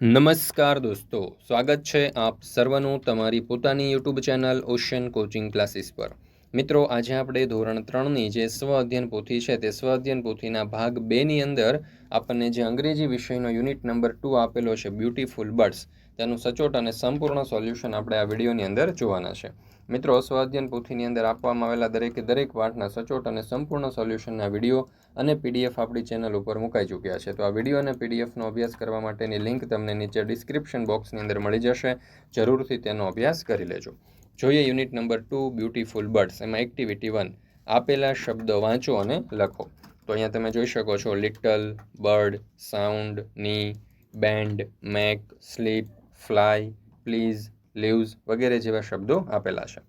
નમસ્કાર દોસ્તો, સ્વાગત છે આપ સર્વનું તમારી પોતાની YouTube channel Ocean Coaching Classes પર. મિત્રો, આજે આપણે ધોરણ ત્રણની જે સ્વ અધ્યયન પોથી છે તે સ્વ અધ્યયન પોથીના ભાગ બેની અંદર આપણને જે અંગ્રેજી વિષયનો યુનિટ નંબર ટુ આપેલો છે બ્યુટીફુલ બર્ડ્સ તેનું સચોટ અને સંપૂર્ણ સોલ્યુશન આપણે આ વિડીયોની અંદર જોવાના છે. મિત્રો સ્વાધ્યન પોથીની અંદર આપવામાં આવેલા દરેકે દરેક પાઠના સચોટ અને સંપૂર્ણ સોલ્યુશનના વીડિયો અને પીડીએફ આપણી ચેનલ ઉપર મુકાઈ ચૂક્યા છે. તો આ વીડિયો અને પીડીએફનો અભ્યાસ કરવા માટેની લિંક તમને નીચે ડિસ્ક્રિપ્શન બોક્સની અંદર મળી જશે. જરૂરથી તેનો અભ્યાસ કરી લેજો. જોઈએ unit number two, beautiful birds. એમાં એક્ટિવિટી વન, આપેલા શબ્દો વાંચો અને લખો. તો અહીંયા તમે જોઈ શકો છો, little, bird, sound, knee, bend, make, sleep, fly, please leaves વગેરે જેવા શબ્દો આપેલા છે.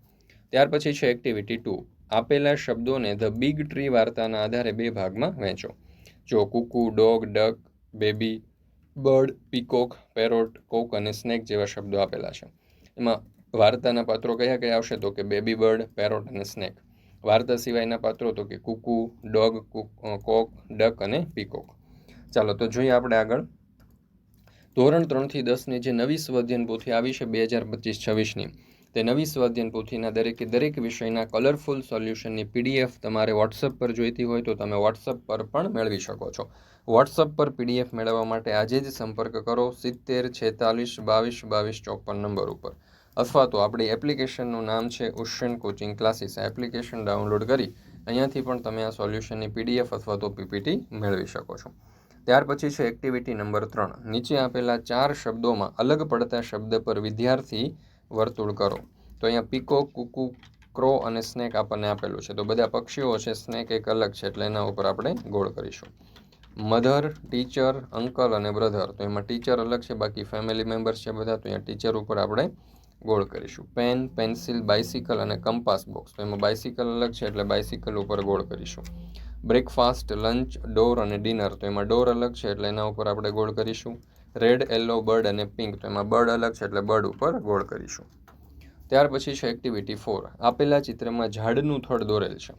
ત્યાર પછી છે એક્ટિવિટી ટુ. આપેલા શબ્દોને ધ બિગ ટ્રી વાર્તાના આધારે બે ભાગમાં વહેંચો. જો cuckoo, dog, duck, baby, bird, peacock, parrot, cock અને સ્નેક જેવા શબ્દો આપેલા છે. એમાં વાર્તાના પાત્રો કયા કયા આવશે? તો કે બેબી બર્ડ, પેરોટ અને સ્નેક. વાર્તા સિવાયના પાત્રો તો કે કુકુ, ડોગ, કોક ડક અને પીકોક. ચાલો, તો જોઈએ આપણે આગળ. ધોરણ ત્રણથી દસની જે નવી સ્વધ્યન પોથી આવી છે, બે હજાર પચીસ છવ્વીસની. તે નવી સ્વાધ્યન પોથીના દરેકે, દરેક વિષયના કલરફુલ સોલ્યુશનની પીડીએફ તમારે વોટ્સઅપ પર જોઈતી હોય તો તમે વોટ્સઅપ પર પણ મેળવી શકો છો. વોટ્સઅપ પર પીડીએફ મેળવવા માટે આજે જ સંપર્ક કરો સિત્તેર, છેતાલીસ, બાવીસ બાવીસ, ચોપન નંબર ઉપર. અથવા તો આપણી એપ્લિકેશનનું નામ છે Ocean Coaching Classes. Application download કરી અહીંયાથી પણ તમે આ સોલ્યુશનની પીડીએફ અથવા તો પીપીટી મેળવી શકો છો. ત્યાર પછી છે એક્ટિવિટી નંબર ત્રણ. નીચે આપેલા ચાર શબ્દોમાં અલગ પડતા શબ્દ પર વિદ્યાર્થી વર્તુળ કરો. તો અહીંયા પીકો, કુકુ, ક્રો અને સ્નેક આપણને આપેલું છે. તો બધા પક્ષીઓ છે, સ્નેક એક અલગ છે, એટલે એના ઉપર આપણે ગોળ કરીશું. મધર, ટીચર, અંકલ અને બ્રધર. તો એમાં ટીચર અલગ છે, બાકી ફેમિલી મેમ્બર્સ છે બધા, તો અહીંયા ટીચર ઉપર આપણે ગોળ કરીશું. પેન, પેન્સિલ બાઇસિકલ અને કંપાસ બોક્સ. તો એમાં બાઇસિકલ અલગ છે, એટલે બાઇસિકલ ઉપર ગોળ કરીશું. બ્રેકફાસ્ટ, લંચ, ડોર અને ડિનર. તો એમાં ડોર અલગ છે, એટલે એના ઉપર આપણે ગોળ કરીશું. રેડ, યલો, બર્ડ અને પિંક. તો એમાં બર્ડ અલગ છે એટલે બર્ડ ઉપર ગોળ કરીશું. ત્યાર પછી છે એક્ટિવિટી ફોર આપેલા ચિત્રમાં ઝાડનું થડ દોરેલ છે.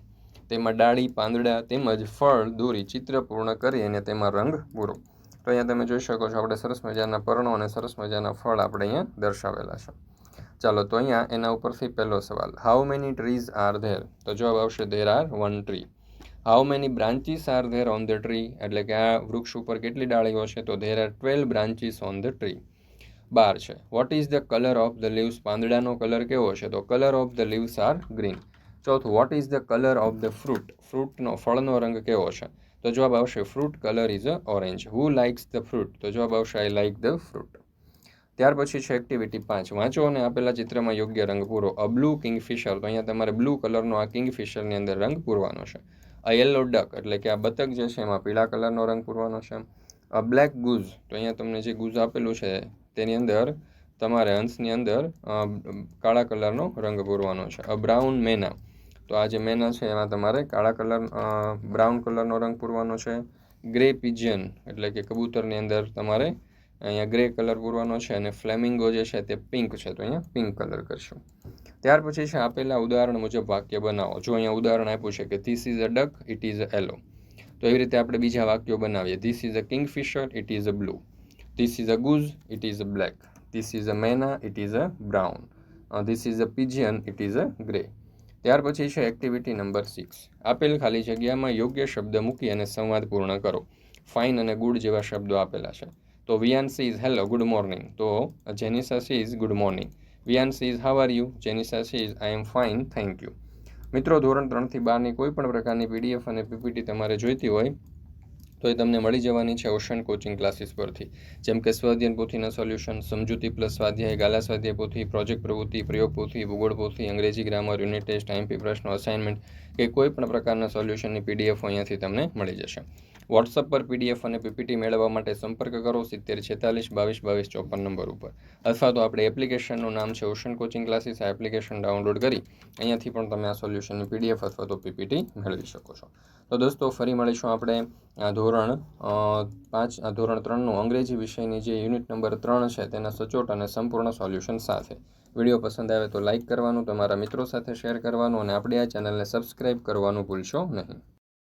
તેમાં ડાળી, પાંદડા તેમજ ફળ દોરી ચિત્ર પૂર્ણ કરી અને તેમાં રંગ પૂરો. તો અહીંયા તમે જોઈ શકો છો આપણે સરસ મજાના પર્ણો અને સરસ મજાના ફળ આપણે અહીંયા દર્શાવેલા છે. ચાલો તો અહીંયા એના ઉપરથી પહેલો સવાલ. How many trees are there તો જવાબ આવશે there are one tree how many branches are there on the tree એટલે કે આ વૃક્ષ ઉપર કેટલી ડાળીઓ છે? તો there are twelve branches on the tree બાર છે. What is the colour of the leaves પાંદડાનો colour કેવો છે? તો colour of the leaves are green ચોથું what is the colour of the fruit ફ્રૂટનો, ફળનો રંગ કેવો છે? તો જવાબ આવશે fruit colour is a orange who likes the fruit તો જવાબ આવશે આઈ લાઇક ધ ફ્રૂટ ત્યાર પછી છે એક્ટિવિટી પાંચ. વાંચો અને આપેલા ચિત્રમાં યોગ્ય રંગ પૂરો. અ બ્લુ કિંગફિશર તો અહીંયા તમારે બ્લુ કલરનો આ કિંગફિશરની અંદર રંગ પૂરવાનો છે. આ યલો ડક એટલે કે આ બતક જે છે એમાં પીળા કલરનો રંગ પૂરવાનો છે. આ બ્લેક ગુઝ તો અહીંયા તમને જે ગુઝ આપેલું છે, તેની અંદર તમારે અંશની અંદર કાળા કલરનો રંગ પૂરવાનો છે. અ બ્રાઉન મેના તો આ જે મેના છે, એમાં તમારે કાળા કલર બ્રાઉન કલરનો રંગ પૂરવાનો છે. ગ્રે પિજિયન એટલે કે કબૂતરની અંદર તમારે અહીંયા ગ્રે કલર પૂરવાનો છે અને ફ્લેમિંગો જે છે તે પિંક છે. તો અહીંયા પિંક કલર કરશું. ત્યાર પછી છે આપેલા ઉદાહરણ મુજબ વાક્ય બનાવો જો અહીંયા ઉદાહરણ આપ્યું છે કે this is a duck it is a yellow તો એવી રીતે આપણે બીજા વાક્યો બનાવીએ this is a kingfisher it is a blue this is a goose it is a black this is a myna it is a brown this is a pigeon it is a grey ત્યાર પછી છે activity number six આપેલ ખાલી જગ્યામાં યોગ્ય શબ્દ મૂકી અને સંવાદ પૂર્ણ કરો ફાઇન અને ગુડ જેવા શબ્દો આપેલા છે તો Vian says is hello good morning તો Janisa is good morning Vian says how are you Janisa is I am fine thank you મિત્રો, ધોરણ ત્રણથી બારની કોઈ પણ પ્રકારની પીડીએફ અને પીપીટી તમારે જોઈતી હોય, તો એ તમને મળી જવાની છે ઓશન કોચિંગ ક્લાસીસ પરથી. જેમ કે સ્વાધ્યન પોથીના સોલ્યુશન સમજૂતી પ્લસ સ્વાધ્યાય, ગાલા સ્વાધ્યાય પોથી પ્રોજેક્ટ પ્રવૃત્તિ, પ્રયોગ પોથી, ભૂગોળ પોથી, અંગ્રેજી ગ્રામર યુનિટ ટેસ્ટ આઈએમપી પ્રશ્નો અસાઇનમેન્ટ કે કોઈ પણ પ્રકારના સોલ્યુશનની પીડીએફ અહીંયાથી તમને મળી જશે. વોટ્સઅપ પર પીડીએફ અને પીપીટી મેળવવા માટે સંપર્ક કરો સિત્તેર છેતાલીસ બાવીસ બાવીસ ચોપન નંબર ઉપર. અથવા તો આપણે એપ્લિકેશનનું નામ છે ઓશન કોચિંગ ક્લાસીસ આ એપ્લિકેશન ડાઉનલોડ કરી અહીંયાથી પણ તમે આ સોલ્યુશનની પીડીએફ અથવા તો પીપીટી મેળવી શકો છો. તો દોસ્તો, ફરી મળીશું આપણે ધોરણ પાંચ ધોરણ ત્રણનું અંગ્રેજી વિષયની જે યુનિટ નંબર ત્રણ છે તેના સચોટ અને સંપૂર્ણ સોલ્યુશન સાથે. વીડિયો પસંદ આવે તો લાઇક કરવાનું, તમારા મિત્રો સાથે શેર કરવાનું અને આપણી આ ચેનલને સબસ્ક્રાઈબ કરવાનું ભૂલશો નહીં.